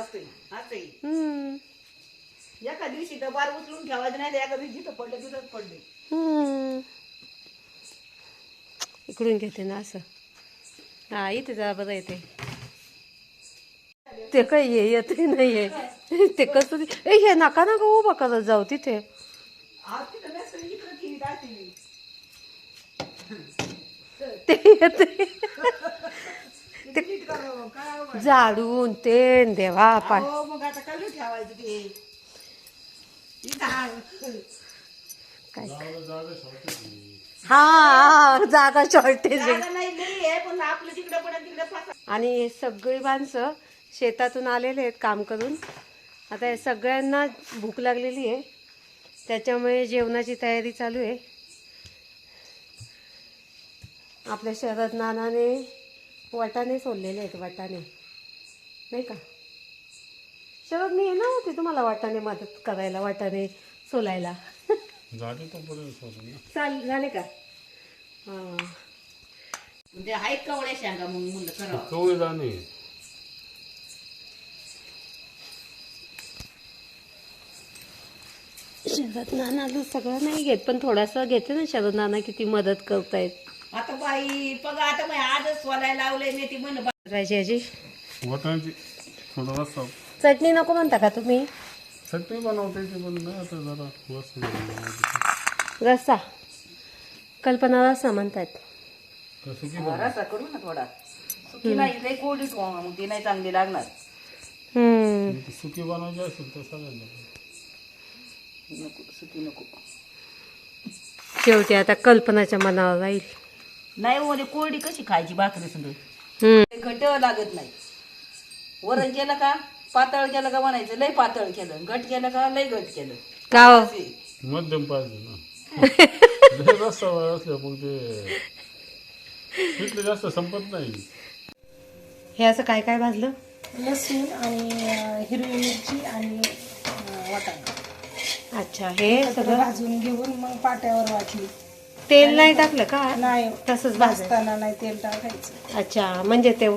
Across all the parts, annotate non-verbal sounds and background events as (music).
असतोय असंही हम्म. एका दिवशी तर बार उचलून ठेवायचं नाही तर एका दिवशी जिथं पडलं तिथंच पडले. हम्म. इकडून घेते ना असं. हा इथे जा बरं येते ते काही ये येते नाही आहे ते कसं ए हे नका नका उभा करत जाऊ तिथे. आज तिथं नसतं इकडं ती राहते. ते येते ते. झाडून ते देवा पाय काय? हा- काय जागा शॉर्टेज आहे. जागा नाही लई आहे पण आपलं तिकडे पण तिकडे फासा आणि हे सगळी माणसं शेतातून आलेले आहेत काम करून. आता हे सगळ्यांना भूक लागलेली आहे. त्याच्यामुळे जेवणाची तयारी चालू आहे. आपल्या शरद नानाने वाटाणे सोललेले आहेत वाटाणे. नाही का? शरद मी येणार होते तुम्हाला वाटाणे मदत करायला वाटाणे सोलायला. चाल झाले का? हां. म्हणजे आहेत कवळ्या शेंगा? मग कवळे जाणे शरद नानाला सगळं नाही घेत पण थोडासा घेते ना शरद नाना किती मदत करतायत. आता बाई बघा आता मग आजच सोलायला लावलंय मी ती म्हण राजी आजी वाटाण्याची थोडा रस्सा चटणी नको म्हणता का तुम्ही? चटणी बनवते ती पण ना आता जरा वस्तू रस्सा. कल्पना रस्सा म्हणतात रसा करू ना थोडा. सुकी नाही लई कोरडी ठेवा मग ती नाही चांगली लागणार. हम्म. ती सुकी बनवायची असेल तर सगळ्यांना नको सुकी नको. शेवटी आता कल्पनाच्या मनावर राहील नाही हो म्हणजे कोरडी कशी खायची भाकरी हम्म. घट लागत नाही. वरण केलं का पातळ केलं का म्हणायचं लय पातळ केलं. घट केलं का लय घट केलं. का हो? असे. मध्यम पाहिजे ना. लय रस्सा असल्या मग ते पिठलं जास्त संपत नाही. हे असं काय काय भाजलं? लसूण आणि अं, हिरवी मिरची आणि अं, वाटाणा. अच्छा हे सगळं सगळं? भाजून घेऊन मग पाट्यावर वाटली. तेल नाही टाकलं का? नाही तसंच भाजताना नाही तेल टाकायचं. अच्छा म्हणजे ते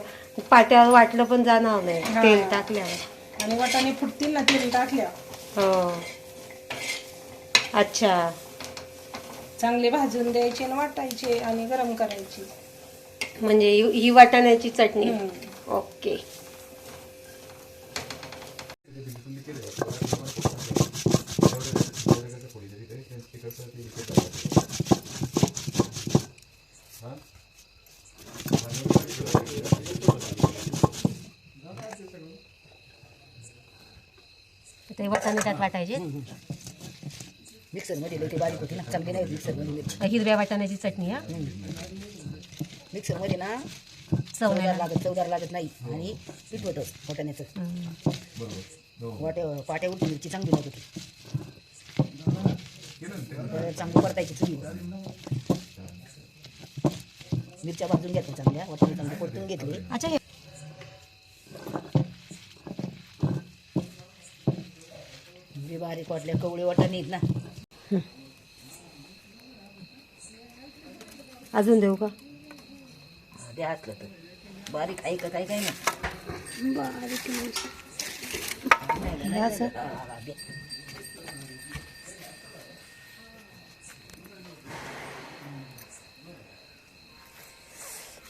पाट्यावर वाटलं पण जाणार नाही हा. तेल टाकल्यावर. आणि वाटाणे फुटतील ना तेल टाकल्या हो. अच्छा. चांगले भाजून द्यायचे आणि वाटायचे आणि गरम करायचे. म्हणजे ही ही वाटाण्याची चटणी. हम्म. ओके. ते वाटाणे त्यात वाटायचे. मिक्सरमध्ये लई ते बारीक होती ना चांगली नाही मिक्सरमध्ये मिरची हिरव्या वाटाण्याची चटणी हा. मिक्सरमध्ये ना चवण्याला चवदार लागत चवदार लागत नाही. आणि पीठ होतं वाटाण्याचं. हम्म. वाट्या पाट्यावरची मिरची चांगली लागत होती. परत चांगली परतायची चुलीवर मिरच्या भाजून घेतल्या चांगल्या वाटाणे चांगले परतून घेतले. अच्छा हे जे बारीक वाटल्या कवळे वाटाणे आहेत ना अजून देऊ का? ते असलं तर. बारीक आहे का काय काय नाही.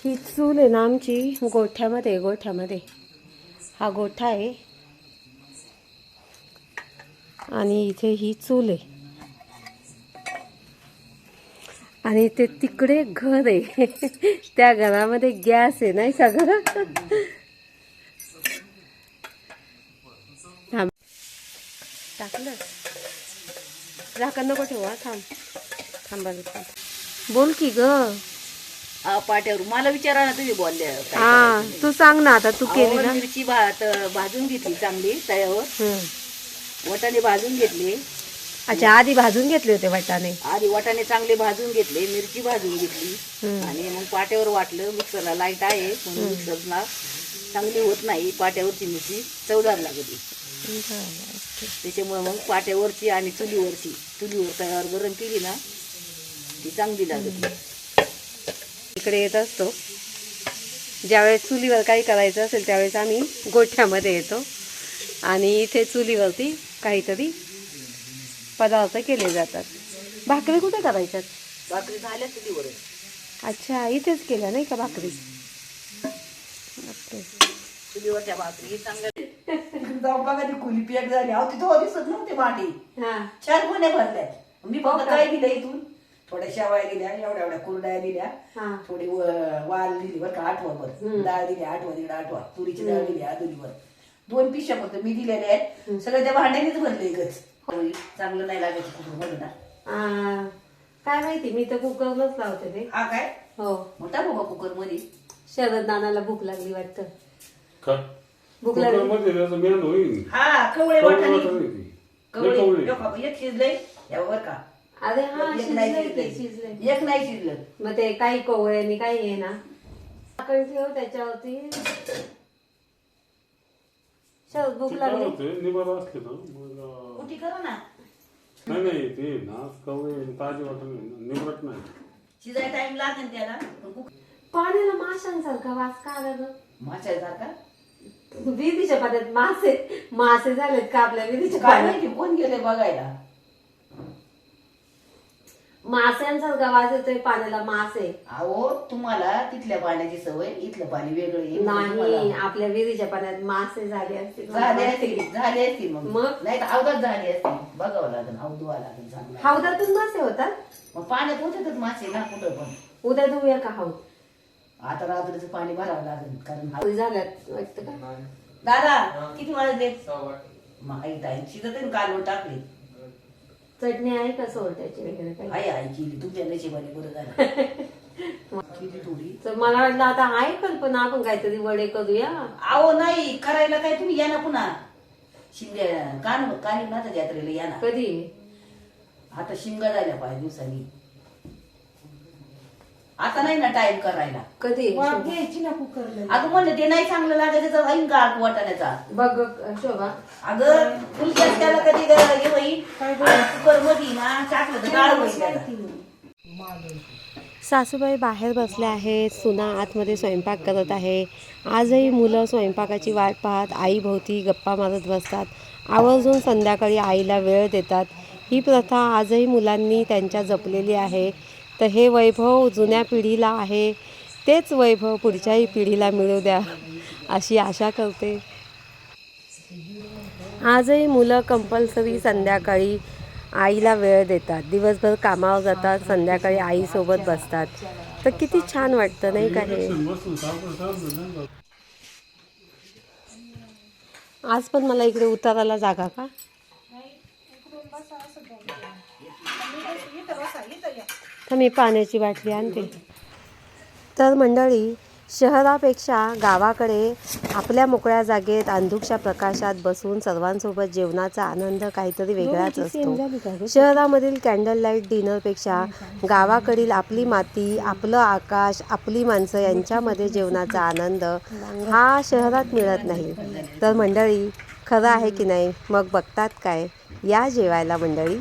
हे चूल आहे ना आमची गोठ्यामध्ये आहे, गोठ्यामध्ये. हा गोठा आहे. आणि इथे ही चूल आहे. आणि ते तिकडे घर आहे. (laughs) त्या घरामध्ये गॅस आहे नाही का (laughs) थांब. टाकलं? नको ठेवा थांब. थांबा थांब. बोल की ग. पाट्यावर. मला विचारा ना तुम्ही बोलल्या काय हा तू सांग ना आता तू केली ना. मिरची भात भाजून घेतली चांगली तळ्यावर हम्म. वाटाणे भाजून घेतले. अच्छा आधी भाजून घेतले होते वाटाणे? आधी वाटाणे चांगले भाजून घेतले मिरची भाजून घेतली. हम्म. आणि मग पाट्यावर वाटलं मिक्सरला लाइट आहे पण मिक्सरला चांगली होत नाही पाट्यावरची मिरची चवदार लागते त्याच्यामुळे मग पाट्यावरची आणि चुलीवरची चुलीवर तयार गरम केली ना ती चांगली लागते इकडे येत असतो. ज्यावेळेस चुलीवर काही करायचं असेल त्यावेळेस आम्ही गोठ्यामध्ये येतो. आणि इथे चुलीवरती काहीतरी पदार्थ केले जातात. भाकरी कुठे करायच्यात? भाकरी झाल्या चुलीवर अच्छा इथेच केल्या नाही का भाकरी. चुलीवरच्या भाकरी चांगल्या (laughs) जाऊन बघा ती खुली पॅक झाली. अहो तिथं दिसत नव्हते हा. चार भरल्या? मी काय दिलं इथून? थोड्या शेवाया दिल्या एवढ्या एवढ्या कुरड्या दिल्या. हा. थोडी वाल दिली बरं का आठवभर डाळ दिली आठवा दिली आठवा तुरीची डाळ दिली आदुलीवर दोन पिशा फक्त मी दिलेल्या आहेत. सगळं त्या भांड्यानेच भरले गच चांगलं नाही लागायचं कुठून आ, काय माहिती मी तर कुकरलाच लावते ते हा काय? हो. मोठा बघा कुकरमध्ये? शरद नानाला भूक लागली वाटतं. का? भूक लागली. मध्ये त्याचं मेन होईल. हा कवळे वाटाणे. कवळे. एक शिजलंय. यावर का. अरे हा एक नाही शिजलंय ते, शिजलंय शिजलंय? एक नाही शिजलं. मग ते काही कोवळ्यानी काही आहे ना. झाकण ठेव त्याच्यावरती. शरद भूक ते काय लागली होते निबार असले ना मग अं, कुठे करा ना. नाही नाही ते ना कवळे ताजे वाटणे निवडत नाही. शिजाय टाइम लागेल त्याला. पाण्याला माशांसारखा वास का आला ग? माशासारखा? विधीच्या पाण्यात मासे मासे झालेत का आपल्या विधीच्या काय पाण्यात? माहिती कोण गेले बघायला? माशांसारखा वास येतोय पाण्याला मासे. अहो तुम्हाला तिथल्या पाण्याची सवय इथलं पाणी वेगळं. नाही तुम्हाला- आपल्या विधीच्या पाण्यात मासे झाले असतील. झाले असतील झाले असतील मग. मग? नाही तर अवधात झाले असतील. बघावं लागेल अवधुवा लागेल चांगला. हौदातून मासे होतात? मग पाण्यात होतातच मासे ना कुठं पण. उद्या धुऊया का हौद? आता रात्रीचं पाणी भरावं लागेल कारण हा- झाल्यात वाटतं का? दादा किती वाजले? माहीत आहे शिजत कालवण टाकली. चटणी आहे का सोडण्याची वगैरे काही? केली तुमच्या नशिबाने बरं झालं. (laughs) केली थोडी? तर मला वाटलं आता आहे कल्पना आपण काहीतरी वडे करूया. अहो नाही करायला काय तुम्ही? या ना पुन्हा. शिमग्या कान कानी ना तर यात्रेला या ना. कधी? आता शिमगा झाल्या पाच दिवसांनी. आता नाही ना टाइम करायला. कधी? वाफ घ्यायची ना कुकरला. अगं म्हणलं ते नाही चांगलं लागायचं त्याचा राहील का वाटाण्याचा? बघ शोभा. अगं फुलक्यात त्याला कधी ग- हे होईल? कुकर ना टाकलं तर डाळ होईल त्याला. सासूबाई बाहेर बसल्या आहेत सुना आतमध्ये स्वयंपाक करत आहे. आजही मुलं स्वयंपाकाची वाट पाहत आईभोवती गप्पा मारत बसतात. आवर्जून संध्याकाळी आईला वेळ देतात. ही प्रथा आजही मुलांनी त्यांच्या जपलेली आहे. तर हे वैभव जुन्या पिढीला आहे. तेच वैभव पुढच्याही पिढीला मिळू द्या अशी आशा करते. आजही मुलं कंपल्सरी संध्याकाळी आईला वेळ देतात. दिवसभर कामावर जातात संध्याकाळी आईसोबत बसतात. तर किती छान वाटतं नाही का हे? आज पण मला इकडे उताराला जागा का? तर मी पाण्याची बाटली आणते. तर मंडळी शहरापेक्षा गावाकडे आपल्या मोकळ्या जागेत अंधुकच्या प्रकाशात बसून सर्वांसोबत जेवणाचा आनंद काहीतरी वेगळाच असतो. शहरामधील कॅन्डल लाइट डिनरपेक्षा गावाकडील आपली माती आपलं आकाश आपली माणसं यांच्यामध्ये जेवणाचा आनंद हा शहरात मिळत नाही. तर मंडळी खरं आहे की नाही? मग बघतात काय? या जेवायला मंडळी.